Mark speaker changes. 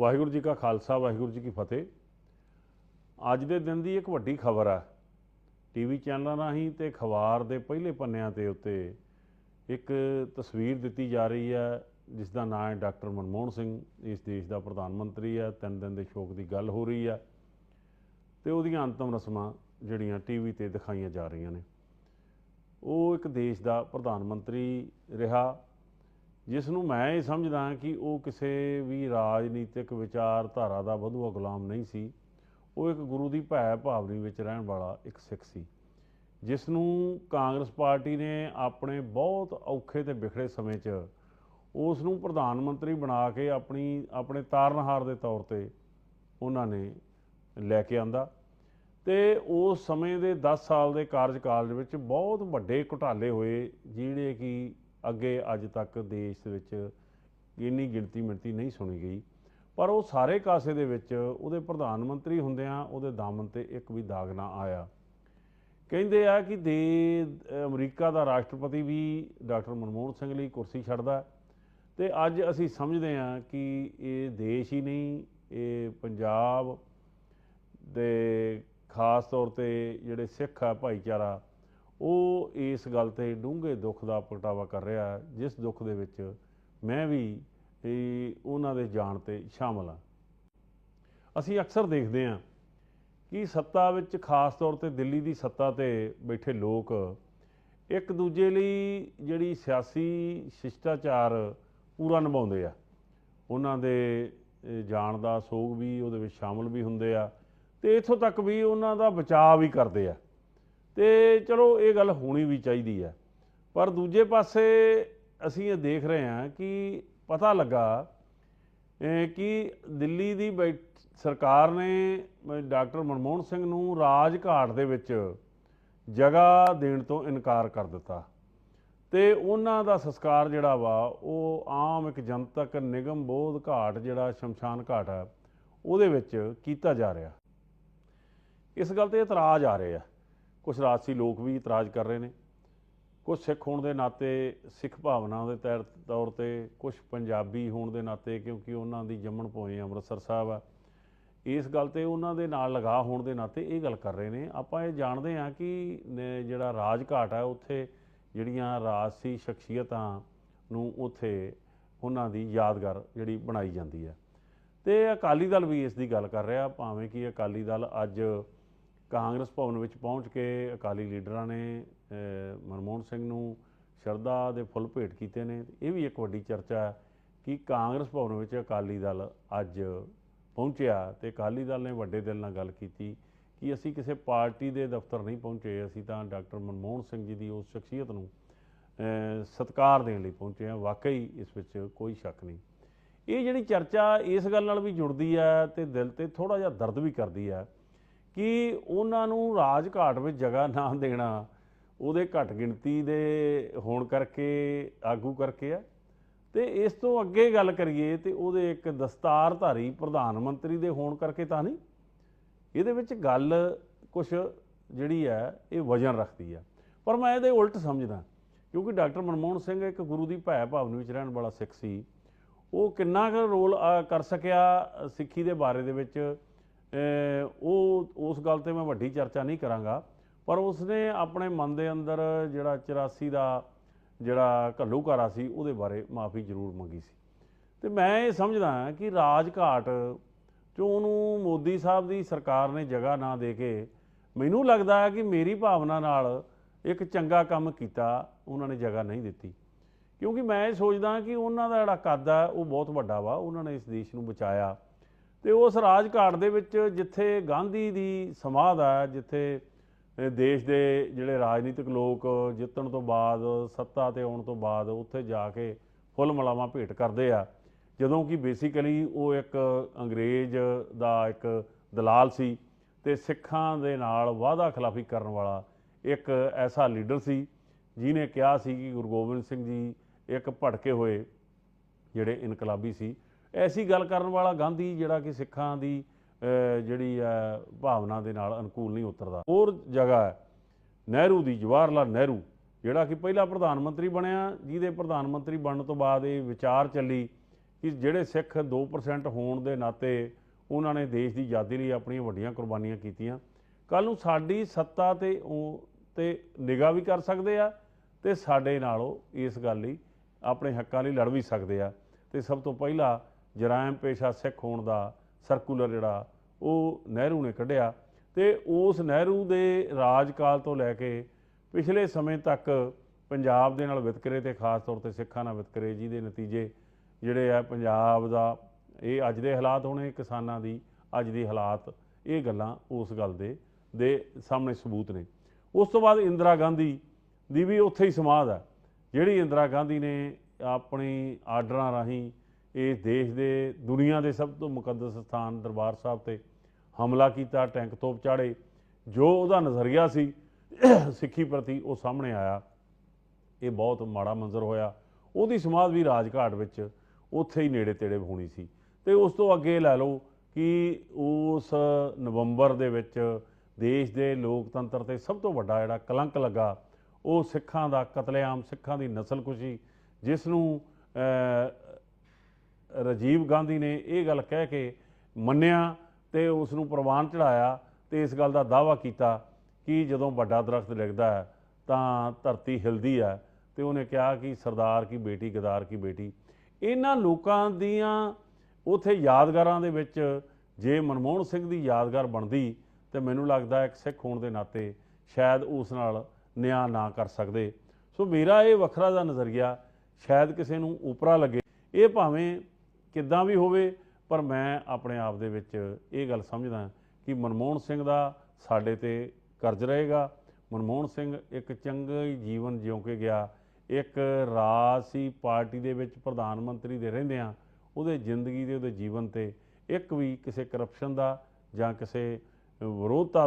Speaker 1: ਵਾਹਿਗੁਰੂ ਜੀ ਕਾ ਖਾਲਸਾ, ਵਾਹਿਗੁਰੂ ਜੀ ਕੀ ਫਤਿਹ। ਅੱਜ ਦੇ ਦਿਨ ਦੀ ਇੱਕ ਵੱਡੀ ਖਬਰ ਹੈ ਟੀਵੀ ਚੈਨਲਾਂ ਰਾਹੀਂ ਤੇ ਅਖਬਾਰ ਦੇ ਪਹਿਲੇ ਪੰਨਿਆਂ ਤੇ ਉੱਤੇ ਇੱਕ ਤਸਵੀਰ ਦਿੱਤੀ ਜਾ ਰਹੀ ਹੈ ਜਿਸ ਦਾ ਨਾਮ ਹੈ ਡਾਕਟਰ ਮਨਮੋਹਨ ਸਿੰਘ। ਇਸ ਦੇਸ਼ ਦਾ ਪ੍ਰਧਾਨ ਮੰਤਰੀ ਹੈ ਤਿੰਨ ਦਿਨ ਦੇ ਸ਼ੋਕ ਦੀ ਗੱਲ ਹੋ ਰਹੀ ਹੈ ਤੇ ਉਹਦੀਆਂ ਅੰਤਮ ਰਸਮਾਂ ਜਿਹੜੀਆਂ ਟੀਵੀ ਤੇ ਦਿਖਾਈਆਂ ਜਾ ਰਹੀਆਂ ਨੇ। ਉਹ ਇੱਕ ਦੇਸ਼ ਦਾ ਪ੍ਰਧਾਨ ਮੰਤਰੀ ਰਿਹਾ। ਜਿਸ ਨੂੰ ਮੈਂ ਇਹ ਸਮਝਦਾ ਕਿ ਉਹ ਕਿਸੇ ਵੀ ਰਾਜਨੀਤਿਕ ਵਿਚਾਰਧਾਰਾ ਦਾ ਵਧੂਆ ਗੁਲਾਮ ਨਹੀਂ ਸੀ। ਉਹ ਇੱਕ ਗੁਰੂ ਦੀ ਭੈ ਭਾਵਨੀ ਵਿੱਚ ਰਹਿਣ ਵਾਲਾ ਇੱਕ ਸਿੱਖ ਸੀ। ਜਿਸ ਨੂੰ ਕਾਂਗਰਸ ਪਾਰਟੀ ਨੇ ਆਪਣੇ ਬਹੁਤ ਔਖੇ ਤੇ ਵਿਖੜੇ ਸਮੇਂ 'ਚ ਉਸ ਨੂੰ ਪ੍ਰਧਾਨ ਮੰਤਰੀ ਬਣਾ ਕੇ ਆਪਣੀ, ਆਪਣੇ ਤਾਰਨਹਾਰ ਦੇ ਤੌਰ ਤੇ ਉਹਨਾਂ ਨੇ ਲੈ ਕੇ ਆਂਦਾ ਤੇ ਉਸ ਸਮੇਂ ਦੇ 10 ਸਾਲ ਦੇ ਕਾਰਜਕਾਲ ਦੇ ਵਿੱਚ ਬਹੁਤ ਵੱਡੇ ਘੁਟਾਲੇ ਹੋਏ, ਜਿਹੜੇ ਕਿ ਅੱਗੇ ਅੱਜ ਤੱਕ ਦੇਸ਼ ਦੇ ਵਿੱਚ ਇੰਨੀ ਗਿਣਤੀ ਮਿਣਤੀ ਨਹੀਂ ਸੁਣੀ ਗਈ। ਪਰ ਉਹ ਸਾਰੇ ਕਾਸੇ ਦੇ ਵਿੱਚ ਉਹਦੇ ਪ੍ਰਧਾਨ ਮੰਤਰੀ ਹੁੰਦਿਆਂ ਉਹਦੇ ਦਾਮਨ ਤੇ ਇੱਕ ਵੀ ਦਾਗ ਨਾ ਆਇਆ। ਕਹਿੰਦੇ ਆ ਕਿ ਦੇ ਅਮਰੀਕਾ ਦਾ ਰਾਸ਼ਟਰਪਤੀ ਵੀ ਡਾਕਟਰ ਮਨਮੋਹਨ ਸਿੰਘ ਲਈ ਕੁਰਸੀ ਛੱਡਦਾ ਹੈ। ਤੇ ਅੱਜ ਅਸੀਂ ਸਮਝਦੇ ਹਾਂ ਕਿ ਇਹ ਦੇਸ਼ ਹੀ ਨਹੀਂ, ਇਹ ਪੰਜਾਬ ਦੇ ਖਾਸ ਤੌਰ ਤੇ ਜਿਹੜੇ ਸਿੱਖ ਆ ਭਾਈਚਾਰਾ ਉਹ ਇਸ ਗੱਲ ਤੇ ਡੂੰਘੇ ਦੁੱਖ ਦਾ ਪ੍ਰਗਟਾਵਾ ਕਰ ਰਿਹਾ ਜਿਸ ਦੁੱਖ ਦੇ ਵਿੱਚ ਮੈਂ ਵੀ ਉਹਨਾਂ ਦੇ ਜਾਣ ਤੇ ਸ਼ਾਮਲ ਹਾਂ। ਅਸੀਂ ਅਕਸਰ ਦੇਖਦੇ ਹਾਂ ਕਿ ਸੱਤਾ ਵਿੱਚ ਖਾਸ ਤੌਰ ਤੇ ਦਿੱਲੀ ਦੀ ਸੱਤਾ ਤੇ ਬੈਠੇ ਲੋਕ ਇੱਕ ਦੂਜੇ ਲਈ ਜਿਹੜੀ ਸਿਆਸੀ ਸ਼ਿਸ਼ਟਾਚਾਰ ਪੂਰਾ ਨਿਭਾਉਂਦੇ ਆ। ਉਹਨਾਂ ਦੇ ਜਾਣ ਦਾ ਸੋਗ ਵੀ ਉਹਦੇ ਵਿੱਚ ਸ਼ਾਮਲ ਵੀ ਹੁੰਦੇ ਆ ਤੇ ਇਥੋਂ ਤੱਕ ਵੀ ਉਹਨਾਂ ਦਾ ਬਚਾਅ ਵੀ ਕਰਦੇ ਆ। ਤੇ ਚਲੋ ਇਹ ਗੱਲ ਹੋਣੀ ਵੀ ਚਾਹੀਦੀ ਹੈ ਪਰ ਦੂਜੇ ਪਾਸੇ ਅਸੀਂ ਇਹ ਦੇਖ ਰਹੇ ਹਾਂ ਕਿ ਪਤਾ ਲੱਗਾ ਕਿ ਦਿੱਲੀ ਦੀ ਬੈਠ, ਸਰਕਾਰ ਨੇ ਡਾਕਟਰ ਮਨਮੋਹਨ ਸਿੰਘ ਨੂੰ ਰਾਜ ਘਾਟ ਦੇ ਵਿੱਚ ਜਗ੍ਹਾ ਦੇਣ ਤੋਂ ਇਨਕਾਰ ਕਰ ਦਿੱਤਾ। ਤੇ ਉਹਨਾਂ ਦਾ ਸੰਸਕਾਰ ਜਿਹੜਾ ਵਾ, ਉਹ ਆਮ ਇੱਕ ਜਨਤਕ ਨਿਗਮ ਬੋਧ ਘਾਟ ਜਿਹੜਾ ਸ਼ਮਸ਼ਾਨ ਘਾਟ ਹੈ ਉਹਦੇ ਵਿੱਚ ਕੀਤਾ ਜਾ ਰਿਹਾ। ਇਸ ਗੱਲ ਤੇ ਇਤਰਾਜ਼ ਆ ਰਹੇ ਆ। ਕੁਝ ਰਾਜਸੀ ਲੋਕ ਵੀ ਇਤਰਾਜ਼ ਕਰ ਰਹੇ ਨੇ। ਕੁਝ ਸਿੱਖ ਹੋਣ ਦੇ ਨਾਤੇ ਸਿੱਖ ਭਾਵਨਾ ਦੇ ਤਹਿਤ ਤੌਰ ਤੇ ਕੁਝ ਪੰਜਾਬੀ ਹੋਣ ਦੇ ਨਾਤੇ ਕਿਉਂਕਿ ਉਹਨਾਂ ਦੀ ਜੰਮਣ ਭੋਏ ਅੰਮ੍ਰਿਤਸਰ ਸਾਹਿਬ ਆ। ਇਸ ਗੱਲ ਤੇ ਉਹਨਾਂ ਦੇ ਨਾਲ ਲਗਾ ਹੋਣ ਦੇ ਨਾਤੇ ਇਹ ਗੱਲ ਕਰ ਰਹੇ ਨੇ। ਆਪਾਂ ਇਹ ਜਾਣਦੇ ਹਾਂ ਕਿ ਨੇ ਜਿਹੜਾ ਰਾਜ ਘਾਟ ਹੈ ਉੱਥੇ ਜਿਹੜੀਆਂ ਰਾਜਸੀ ਸ਼ਖਸੀਅਤਾਂ ਨੂੰ ਉੱਥੇ ਉਹਨਾਂ ਦੀ ਯਾਦਗਾਰ ਜਿਹੜੀ ਬਣਾਈ ਜਾਂਦੀ ਹੈ ਤੇ ਅਕਾਲੀ ਦਲ ਵੀ ਇਸ ਦੀ ਗੱਲ ਕਰ ਰਿਹਾ, ਭਾਵੇਂ ਕਿ ਅਕਾਲੀ ਦਲ ਅੱਜ ਕਾਂਗਰਸ ਭਵਨ ਵਿੱਚ ਪਹੁੰਚ ਕੇ ਅਕਾਲੀ ਲੀਡਰਾਂ ਨੇ ਮਨਮੋਹਨ ਸਿੰਘ ਨੂੰ ਸ਼ਰਧਾ ਦੇ ਫੁੱਲ ਭੇਟ ਕੀਤੇ ਨੇ। ਇਹ ਵੀ ਇੱਕ ਵੱਡੀ ਚਰਚਾ ਹੈ ਕਿ ਕਾਂਗਰਸ ਭਵਨ ਵਿੱਚ ਅਕਾਲੀ ਦਲ ਅੱਜ ਪਹੁੰਚਿਆ ਤੇ ਅਕਾਲੀ ਦਲ ਨੇ ਵੱਡੇ ਦਿਲ ਨਾਲ ਗੱਲ ਕੀਤੀ ਕਿ ਅਸੀਂ ਕਿਸੇ ਪਾਰਟੀ ਦੇ ਦਫ਼ਤਰ ਨਹੀਂ ਪਹੁੰਚੇ ਅਸੀਂ ਤਾਂ ਡਾਕਟਰ ਮਨਮੋਹਨ ਸਿੰਘ ਜੀ ਦੀ ਉਸ ਸ਼ਖਸੀਅਤ ਨੂੰ ਅਹ, ਸਤਿਕਾਰ ਦੇਣ ਲਈ ਪਹੁੰਚੇ ਹਾਂ। ਵਾਕਈ ਇਸ ਵਿੱਚ ਕੋਈ ਸ਼ੱਕ ਨਹੀਂ। ਇਹ ਜਿਹੜੀ ਚਰਚਾ ਇਸ ਗੱਲ ਨਾਲ ਵੀ ਜੁੜਦੀ ਹੈ ਤੇ ਦਿਲ ਤੇ ਥੋੜਾ ਜਿਹਾ ਦਰਦ ਵੀ ਕਰਦੀ ਹੈ ਕਿ ਉਹਨਾਂ ਨੂੰ ਰਾਜ ਘਾਟ ਵਿੱਚ ਜਗ੍ਹਾ ਨਾ ਦੇਣਾ, ਉਹਦੇ ਘੱਟ ਗਿਣਤੀ ਦੇ ਹੋਣ ਕਰਕੇ, ਆਗੂ ਕਰਕੇ ਆ। ਤੇ ਇਸ ਤੋਂ ਅੱਗੇ ਗੱਲ ਕਰੀਏ ਤੇ ਉਹਦੇ ਇੱਕ ਦਸਤਾਰਧਾਰੀ ਪ੍ਰਧਾਨ ਮੰਤਰੀ ਦੇ ਹੋਣ ਕਰਕੇ ਤਾਂ ਨਹੀਂ, ਇਹਦੇ ਵਿੱਚ ਗੱਲ ਕੁਝ ਜਿਹੜੀ ਹੈ, ਇਹ ਵਜਨ ਰੱਖਦੀ ਆ। ਪਰ ਮੈਂ ਇਹਦੇ ਉਲਟ ਸਮਝਦਾ, ਕਿਉਂਕਿ ਡਾਕਟਰ ਮਨਮੋਹਨ ਸਿੰਘ ਇੱਕ ਗੁਰੂ ਦੀ ਭੈ ਭਾਵਨਾ ਵਿੱਚ ਰਹਿਣ ਵਾਲਾ ਸਿੱਖ ਸੀ। ਉਹ ਕਿੰਨਾ ਕੁ ਰੋਲ ਕਰ ਸਕਿਆ ਸਿੱਖੀ ਦੇ ਬਾਰੇ ਦੇ ਵਿੱਚ ਉਹ, ਉਸ ਗੱਲ ਤੇ ਮੈਂ ਵੱਡੀ ਚਰਚਾ ਨਹੀਂ ਕਰਾਂਗਾ, ਪਰ ਉਸਨੇ ਆਪਣੇ ਮਨ ਦੇ ਅੰਦਰ ਜਿਹੜਾ 84 ਦਾ ਜਿਹੜਾ ਘੱਲੂਘਾਰਾ ਸੀ, ਉਹਦੇ ਬਾਰੇ ਮਾਫੀ ਜ਼ਰੂਰ ਮੰਗੀ ਸੀ। ਤੇ ਮੈਂ ਇਹ ਸਮਝਦਾ ਕਿ ਰਾਜ ਘਾਟ ਚੋਂ ਉਹਨੂੰ ਮੋਦੀ ਸਾਹਿਬ ਦੀ ਸਰਕਾਰ ਨੇ ਜਗ੍ਹਾ ਨਾ ਦੇ ਕੇ ਮੈਨੂੰ ਲੱਗਦਾ ਹੈ ਕਿ ਮੇਰੀ ਭਾਵਨਾ ਨਾਲ ਇੱਕ ਚੰਗਾ ਕੰਮ ਕੀਤਾ, ਉਹਨਾਂ ਨੇ ਜਗ੍ਹਾ ਨਹੀਂ ਦਿੱਤੀ। ਕਿਉਂਕਿ ਮੈਂ ਇਹ ਸੋਚਦਾ ਕਿ ਉਹਨਾਂ ਦਾ ਜਿਹੜਾ ਕੱਦ ਹੈ, ਉਹ ਬਹੁਤ ਵੱਡਾ ਵਾ, ਉਹਨਾਂ ਨੇ ਇਸ ਦੇਸ਼ ਨੂੰ ਬਚਾਇਆ। ਤੇ ਉਸ ਰਾਜ ਘਾਟ ਦੇ ਵਿੱਚ ਜਿੱਥੇ ਗਾਂਧੀ ਦੀ ਸਮਾਧ ਹੈ ਜਿੱਥੇ ਦੇਸ਼ ਦੇ ਜਿਹੜੇ ਰਾਜਨੀਤਿਕ ਲੋਕ ਜਿੱਤਣ ਤੋਂ ਬਾਅਦ, ਸੱਤਾ ਤੇ ਆਉਣ ਤੋਂ ਬਾਅਦ ਉੱਥੇ ਜਾ ਕੇ ਫੁੱਲ ਮਲਾਵਾਂ ਭੇਟ ਕਰਦੇ ਆ। ਜਦੋਂ ਕਿ ਬੇਸਿਕਲੀ ਉਹ ਇੱਕ ਅੰਗਰੇਜ਼ ਦਾ ਇੱਕ ਦਲਾਲ ਸੀ ਤੇ ਸਿੱਖਾਂ ਦੇ ਨਾਲ ਵਾਅਦਾ ਖਿਲਾਫੀ ਕਰਨ ਵਾਲਾ ਇੱਕ ਐਸਾ ਲੀਡਰ ਸੀ ਜਿਨੇ ਕਿਹਾ ਸੀ ਕਿ ਗੁਰੂ ਗੋਬਿੰਦ ਸਿੰਘ ਜੀ ਇੱਕ ਭਟਕੇ ਹੋਏ ਜਿਹੜੇ ਇਨਕਲਾਬੀ ਸੀ। ਐਸੀ ਗੱਲ ਕਰਨ ਵਾਲਾ ਗਾਂਧੀ ਜਿਹੜਾ ਕਿ ਸਿੱਖਾਂ ਦੀ ਜਿਹੜੀ ਹੈ, ਭਾਵਨਾ ਦੇ ਨਾਲ ਅਨੁਕੂਲ ਨਹੀਂ ਉਤਰਦਾ। ਹੋਰ ਜਗ੍ਹਾ ਹੈ, ਨਹਿਰੂ ਦੀ ਜਵਾਹਰ ਲਾਲ ਨਹਿਰੂ, ਜਿਹੜਾ ਕਿ ਪਹਿਲਾ ਪ੍ਰਧਾਨ ਮੰਤਰੀ ਬਣਿਆ, ਜਿਹਦੇ ਪ੍ਰਧਾਨ ਮੰਤਰੀ ਬਣਨ ਤੋਂ ਬਾਅਦ ਇਹ ਵਿਚਾਰ ਚੱਲੀ ਕਿ ਜਿਹੜੇ ਸਿੱਖ 2% ਹੋਣ ਦੇ ਨਾਤੇ ਉਹਨਾਂ ਨੇ ਦੇਸ਼ ਦੀ ਆਜ਼ਾਦੀ ਲਈ ਆਪਣੀਆਂ ਵੱਡੀਆਂ ਕੁਰਬਾਨੀਆਂ ਕੀਤੀਆਂ। ਕੱਲ ਨੂੰ ਸਾਡੀ ਸੱਤਾ ਤੇ ਉਹ, ਤੇ ਨਿਗਾਹ ਵੀ ਕਰ ਸਕਦੇ ਆ ਤੇ ਸਾਡੇ ਨਾਲੋਂ ਇਸ ਗੱਲ ਲਈ ਆਪਣੇ ਹੱਕਾਂ ਲਈ ਲੜ ਵੀ ਸਕਦੇ ਆ। ਤੇ ਸਭ ਤੋਂ ਪਹਿਲਾਂ ਜਰਾਇਮ ਪੇਸ਼ਾ ਸਿੱਖ ਹੋਣ ਦਾ ਸਰਕੂਲਰ ਜਿਹੜਾ ਉਹ ਨਹਿਰੂ ਨੇ ਕੱਢਿਆ ਤੇ ਉਸ ਨਹਿਰੂ ਦੇ ਰਾਜਕਾਲ ਤੋਂ ਲੈ ਕੇ ਪਿਛਲੇ ਸਮੇਂ ਤੱਕ ਪੰਜਾਬ ਦੇ ਨਾਲ ਵਿਤਕਰੇ ਤੇ ਖਾਸ ਤੌਰ ਤੇ ਸਿੱਖਾਂ ਨਾਲ ਵਿਤਕਰੇ ਜਿਹਦੇ ਨਤੀਜੇ ਜਿਹੜੇ ਆ ਪੰਜਾਬ ਦਾ, ਇਹ ਅੱਜ ਦੇ ਹਾਲਾਤ ਹੋਣੇ, ਕਿਸਾਨਾਂ ਦੀ ਅੱਜ ਦੀ ਹਾਲਾਤ, ਇਹ ਗੱਲਾਂ ਉਸ ਗੱਲ ਦੇ ਦੇ ਸਾਹਮਣੇ ਸਬੂਤ ਨੇ। ਉਸ ਤੋਂ ਬਾਅਦ ਇੰਦਰਾ ਗਾਂਧੀ ਦੀ ਵੀ ਉੱਥੇ ਹੀ ਸਮਾਧ ਹੈ ਜਿਹੜੀ ਇੰਦਰਾ ਗਾਂਧੀ ਨੇ ਆਪਣੀ ਆਰਡਰਾਂ ਰਾਹੀਂ ਇਸ ਦੇਸ਼ ਦੇ, ਦੁਨੀਆ ਦੇ ਸਭ ਤੋਂ ਮੁਕੱਦਸ ਸਥਾਨ ਦਰਬਾਰ ਸਾਹਿਬ ਤੇ ਹਮਲਾ ਕੀਤਾ, ਟੈਂਕ ਤੋਪ ਚਾੜੇ। ਜੋ ਉਹਦਾ ਨਜ਼ਰੀਆ ਸੀ, ਸਿੱਖੀ ਪ੍ਰਤੀ ਉਹ ਸਾਹਮਣੇ ਆਇਆ। ਇਹ ਬਹੁਤ ਮਾੜਾ ਮੰਜ਼ਰ ਹੋਇਆ। ਉਹਦੀ ਸਮਾਧ ਵੀ ਰਾਜਘਾਟ ਵਿੱਚ ਉੱਥੇ ਹੀ ਨੇੜੇ ਤੇੜੇ ਹੋਣੀ ਸੀ। ਤੇ ਉਸ ਤੋਂ ਅੱਗੇ ਲੈ ਲਓ ਕਿ ਉਸ ਨਵੰਬਰ ਦੇ ਵਿੱਚ ਦੇਸ਼ ਦੇ ਲੋਕਤੰਤਰ ਤੇ ਸਭ ਤੋਂ ਵੱਡਾ ਜਿਹੜਾ ਕਲੰਕ ਲੱਗਾ, ਉਹ ਸਿੱਖਾਂ ਦਾ ਕਤਲੇਆਮ, ਸਿੱਖਾਂ ਦੀ ਨਸਲਕੁਸ਼ੀ, ਜਿਸ ਨੂੰ ਰਾਜੀਵ ਗਾਂਧੀ ਨੇ ਇਹ ਗੱਲ ਕਹਿ ਕੇ ਮੰਨਿਆ ਤੇ ਉਸ ਨੂੰ ਪ੍ਰਵਾਨ ਚੜਾਇਆ ਤੇ ਇਸ ਗੱਲ ਦਾ ਦਾਅਵਾ ਕੀਤਾ ਕਿ ਜਦੋਂ ਵੱਡਾ ਦਰਖਤ ਡਿੱਗਦਾ ਹੈ ਤਾਂ ਧਰਤੀ ਹਿਲਦੀ ਹੈ ਤੇ ਉਹਨੇ ਕਿਹਾ ਕਿ ਸਰਦਾਰ ਕੀ ਬੇਟੀ, ਗਦਾਰ ਕੀ ਬੇਟੀ। ਇਹਨਾਂ ਲੋਕਾਂ ਦੀਆਂ ਉਥੇ ਯਾਦਗਾਰਾਂ ਦੇ ਵਿੱਚ ਜੇ ਮਨਮੋਹਨ ਸਿੰਘ ਦੀ ਯਾਦਗਾਰ ਬਣਦੀ ਤੇ ਮੈਨੂੰ ਲੱਗਦਾ ਇੱਕ ਸਿੱਖ ਹੋਣ ਦੇ ਨਾਤੇ ਸ਼ਾਇਦ ਉਸ ਨਾਲ ਨਿਆਂ ਨਾ ਕਰ ਸਕਦੇ। ਸੋ ਮੇਰਾ ਇਹ ਵੱਖਰਾ ਦਾ ਨਜ਼ਰੀਆ, ਸ਼ਾਇਦ ਕਿਸੇ ਨੂੰ ਉਪਰਾ ਲੱਗੇ। ਇਹ ਭਾਵੇਂ ਕਿੱਦਾਂ ਵੀ ਹੋਵੇ, ਪਰ ਮੈਂ ਆਪਣੇ ਆਪ ਦੇ ਵਿੱਚ ਇਹ ਗੱਲ ਸਮਝਦਾ ਕਿ ਮਨਮੋਹਨ ਸਿੰਘ ਦਾ ਸਾਡੇ ਤੇ ਕਰਜ਼ ਰਹੇਗਾ। ਮਨਮੋਹਨ ਸਿੰਘ ਇੱਕ ਚੰਗਾ ਹੀ ਜੀਵਨ ਜਿਉਂ ਕੇ ਗਿਆ। ਇੱਕ ਰਾਜ ਸੀ ਪਾਰਟੀ ਦੇ ਵਿੱਚ ਪ੍ਰਧਾਨ ਮੰਤਰੀ ਦੇ ਰਹਿੰਦੇ ਰਹਿੰਦਿਆਂ ਉਹਦੇ ਜ਼ਿੰਦਗੀ ਦੇ, ਉਹਦੇ ਜੀਵਨ ਤੇ ਇੱਕ ਵੀ ਕਿਸੇ ਕਰਪਸ਼ਨ ਦਾ ਜਾਂ ਕਿਸੇ ਵਿਰੋਧਤਾ